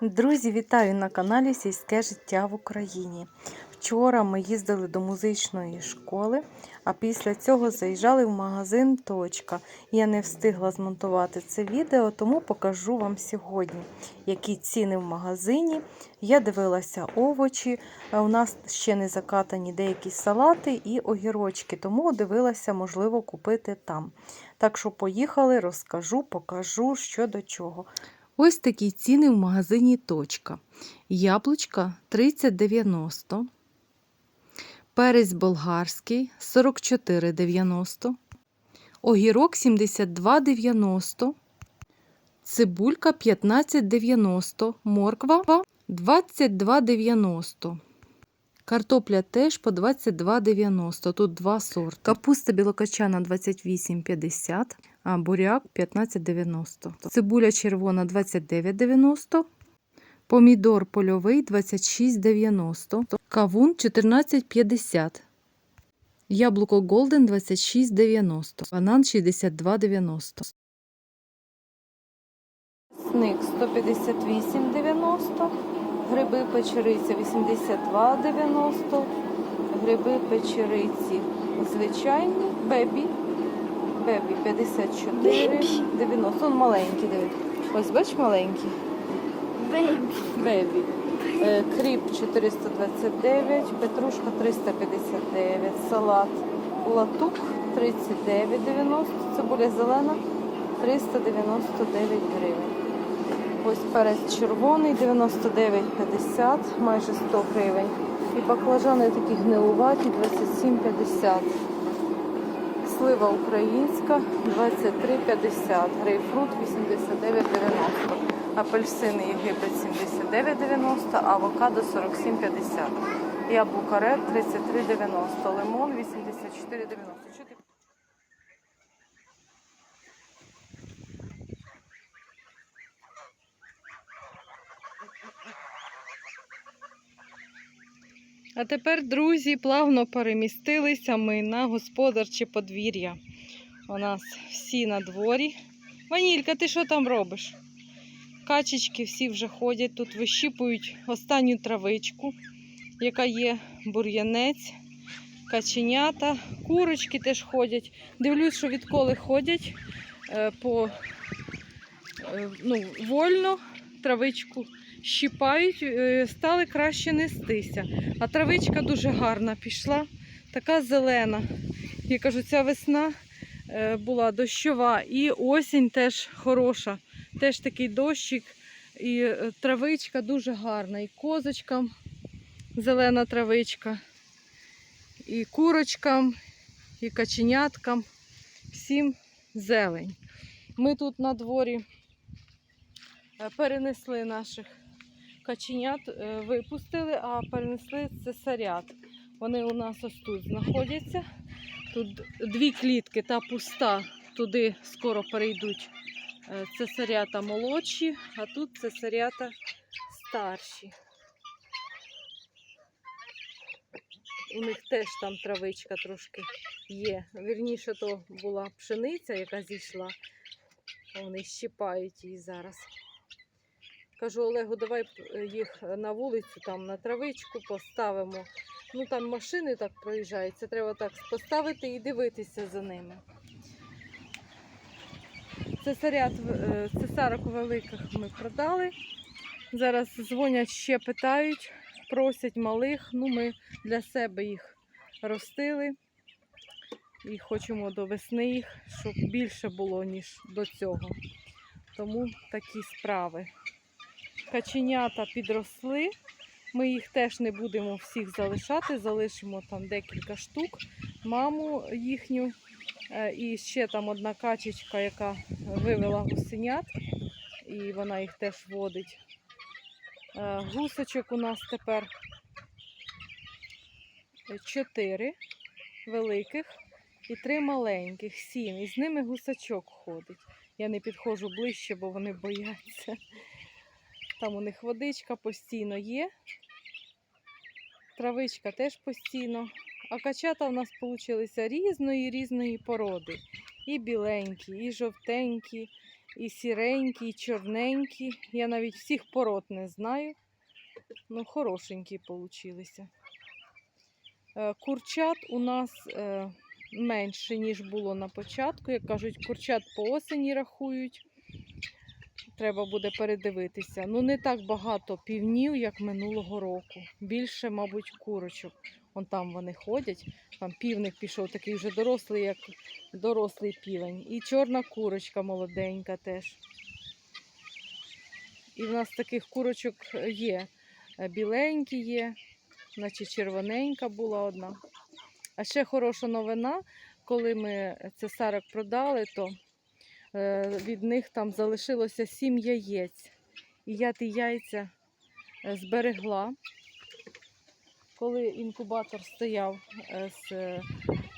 Друзі, вітаю на каналі Сільське життя в Україні. Вчора ми їздили до музичної школи, а після цього заїжджали в магазин Точка. Я не встигла змонтувати це відео, тому покажу вам сьогодні, які ціни в магазині. Я дивилася овочі, у нас ще не закатані деякі салати і огірочки, тому дивилася, можливо, купити там. Так що поїхали, розкажу, покажу, що до чого. Ось такі ціни в магазині Точка. Яблучка 30,90. Перець болгарський 44,90. Огірок 72,90. Цибулька 15,90. Морква 22,90. Картопля теж по 22,90. Тут два сорти. Капуста білокачана 28,50, а буряк 15,90. Цибуля червона 29,90. Помідор польовий 26,90. Кавун 14,50. Яблуко Голден 26,90. Банан 62,90. Сник 158,90. Гриби печериці 82,90. Гриби печериці звичайні. Бебі. Бебі 54,90. Он маленький, диви. Ось бач маленький. Бейбі. Бебі. Е, Кріп 429, петрушка 359, салат латук 39,90, цибуля зелена 399 гривень. Ось перець червоний 99,50, майже 100 гривень. І баклажани такі гнилуваті 27,50. Слива українська 23,50, грейпфрут 89,90. Апельсини Єгипет 79,90, авокадо 47,50. Яблука ред 33,90, лимон 84,90. А тепер, друзі, плавно перемістилися ми на господарче подвір'я. У нас всі на дворі. Ванілька, ти що там робиш? Качечки всі вже ходять, тут вищіпують останню травичку, яка є бур'янець, каченята, курочки теж ходять. Дивлюсь, що відколи ходять е, по е, ну, вольно травичку щіпають, е, стали краще нестися. А травичка дуже гарна пішла, така зелена. Я кажу, ця весна е, була дощова і осінь теж хороша. Теж такий дощик, і е, травичка дуже гарна. І козочкам зелена травичка, і курочкам, і каченяткам. Всім зелень. Ми тут на дворі перенесли наших каченят, е, випустили, а перенесли цесарят. Вони у нас ось тут знаходяться. Тут дві клітки та пуста, туди скоро перейдуть е, цесарята молодші, а тут цесарята старші. У них теж там травичка трошки є. Вірніше, то була пшениця, яка зійшла. А Вони щипають її зараз. Кажу Олегу, давай е, їх на вулицю, там на травичку поставимо. Ну там машини так проїжджають, це треба так поставити і дивитися за ними. Цесарят, е, цесарок великих ми продали. Зараз дзвонять ще питають, просять малих. Ну, ми для себе їх ростили і хочемо до весни їх, щоб більше було, ніж до цього. Тому такі справи. Каченята підросли. Ми їх теж не будемо всіх залишати, залишимо там декілька штук, маму їхню. Е, І ще там одна качечка, яка вивела гусенят, і вона їх теж водить. Е, Гусочок у нас тепер чотири великих і три маленьких, сім. І з ними гусачок ходить. Я не підходжу ближче, бо вони бояться. Там у них водичка постійно є. Травичка теж постійно. А качата в нас вийшли різної різної породи. І біленькі, і жовтенькі, І сіренькі, і чорненькі. Я навіть всіх пород не знаю. Ну, хорошенькі получилися. Е, Курчат у нас е, менше, ніж було на початку. Як кажуть, курчат по осені рахують. Треба буде передивитися. Ну, не так багато півнів, як минулого року. Більше, мабуть, курочок. Вон там вони ходять. Там півник пішов, такий вже дорослий, як дорослий півень. І чорна курочка молоденька теж. І в нас таких курочок є. Е, Біленькі є, наче червоненька була одна. А ще хороша новина, коли ми цесарок продали, то е, від них там залишилося сім яєць. І я ті яйця е, зберегла. Коли інкубатор стояв е, з е,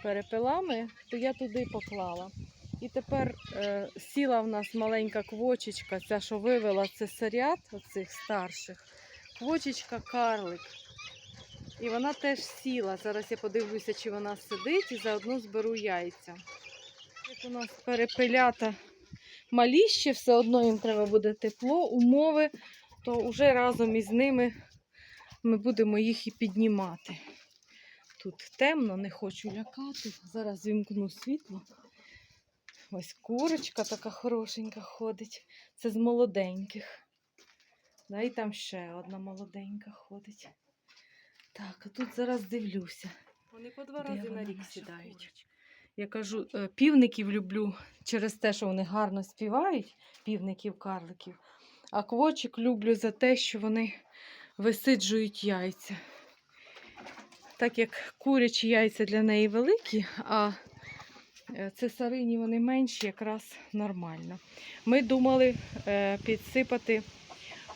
перепелами, то я туди поклала. І тепер е, сіла в нас маленька квочечка, ця, що вивела цесарят, оцих старших, квочечка карлик. І вона теж сіла. Зараз я подивлюся, чи вона сидить, і заодно зберу яйця. Як у нас перепелята малі ще, все одно їм треба буде тепло, умови, то вже разом із ними ми будемо їх і піднімати. Тут темно, не хочу лякати. Зараз вімкну світло. Ось курочка така хорошенька ходить. Це з молоденьких. Да, і там ще одна молоденька ходить. Так, а тут зараз дивлюся. Вони по два Де рази на рік сідають. курочка? Я кажу, е, півників люблю через те, що вони гарно співають, півників, карликів. А квочик люблю за те, що вони висиджують яйця. Так як курячі яйця для неї великі, а е, цесарині вони менші, якраз нормально. Ми думали е, підсипати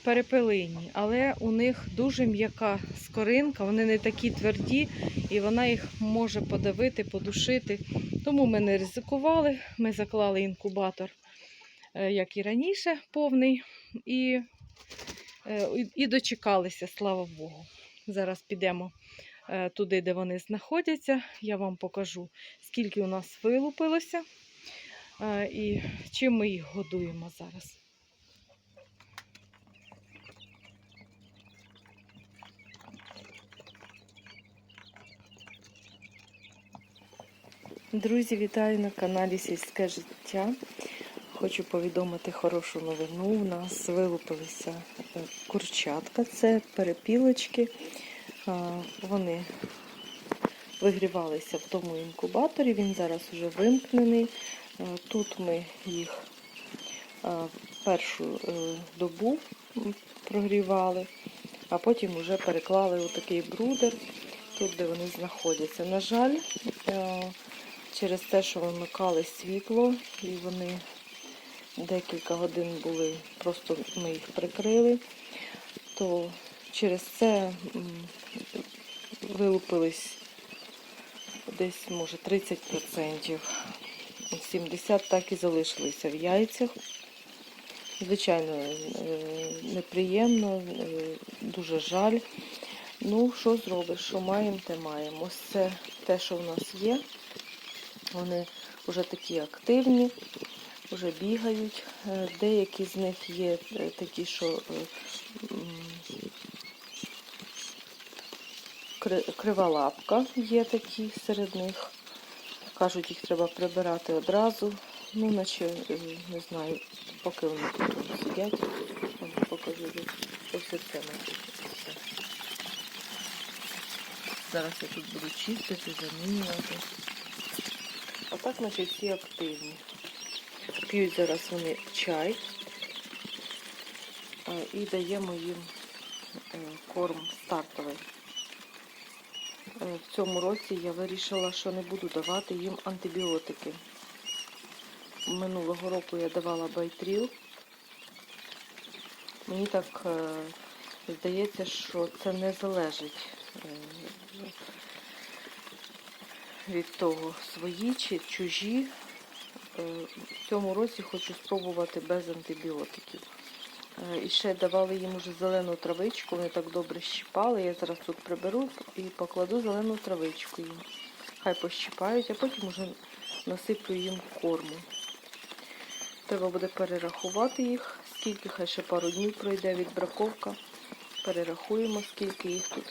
перепелині, але у них дуже м'яка скоринка, вони не такі тверді, і вона їх може подавити, подушити. Тому ми не ризикували. Ми заклали інкубатор, е, як і раніше, повний, і, е, і- і дочекалися, слава Богу. Зараз підемо е, туди, де вони знаходяться. Я вам покажу, скільки у нас вилупилося і чим ми їх годуємо зараз. Друзі, вітаю на каналі Сільське життя. Хочу повідомити хорошу новину. У нас вилупилися е, курчатка, це перепілочки. Вони вигрівалися в тому інкубаторі, він зараз вже вимкнений. Е, Тут ми їх е, першу добу прогрівали, а потім вже переклали у такий брудер, тут де вони знаходяться. На жаль, через те, що вимикали світло, і вони декілька годин були, просто ми їх прикрили, то через це вилупились десь, може, 30%. 70% так і залишилися в яйцях. Звичайно, е, неприємно, е, дуже жаль. Ну, що зробиш, що маємо, те маємо. Ось це те, що в нас є. Вони вже такі активні, вже бігають. Е, Деякі з них є е, такі, що е, м, є такі серед них. Кажуть, їх треба прибирати одразу. Ну, наче, не знаю, поки вони тут сидять, покажу. Ось це. Зараз я тут буду чистити, замінювати. А так, значить, всі активні. П'ють зараз вони чай і даємо їм е, корм стартовий. Е, В цьому році я вирішила, що не буду давати їм антибіотики. Минулого року я давала байтріл. Мені так е, здається, що це не залежить від того, свої чи чужі. Е, В цьому році хочу спробувати без антибіотиків. Е, І ще давали їм уже зелену травичку, вони так добре щипали. Я зараз тут приберу і покладу зелену травичку їм. Хай пощипають, а потім уже насиплю їм корму. Треба буде перерахувати їх, скільки хай ще пару днів пройде відбраковка. Перерахуємо, скільки їх тут.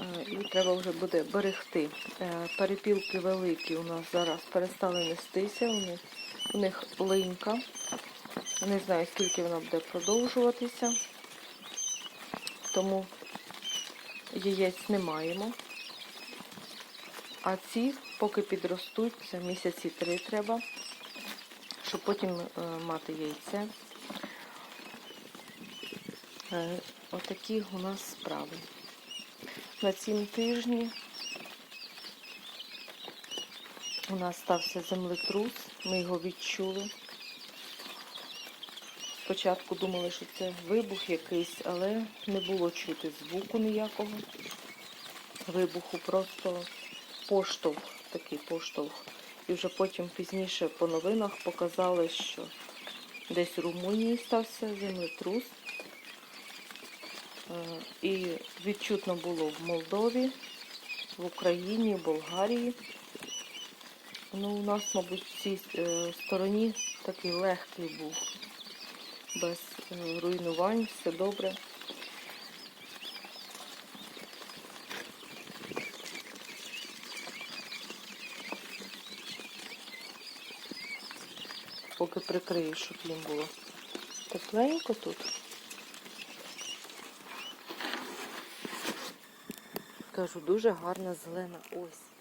Е, І треба вже буде берегти. Е, Перепілки великі у нас зараз перестали нестися. У них линька. Не знаю, скільки вона буде продовжуватися. Тому яєць не маємо. А ці, поки підростуть, це місяці три треба, щоб потім е, мати яйце. Отакі у нас справи. На цім тижні у нас стався землетрус, ми його відчули. Спочатку думали, що це вибух якийсь, але не було чути звуку ніякого. Вибуху просто поштовх, такий поштовх. І вже потім пізніше по новинах показали, що десь в Румунії стався землетрус. Е, І відчутно було в Молдові, в Україні, в Болгарії. Ну, у нас, мабуть, в цій е, стороні такий легкий був, без е, руйнувань, все добре. Поки прикрию, щоб їм було тепленько тут. Кажу, дуже гарна зелена ось.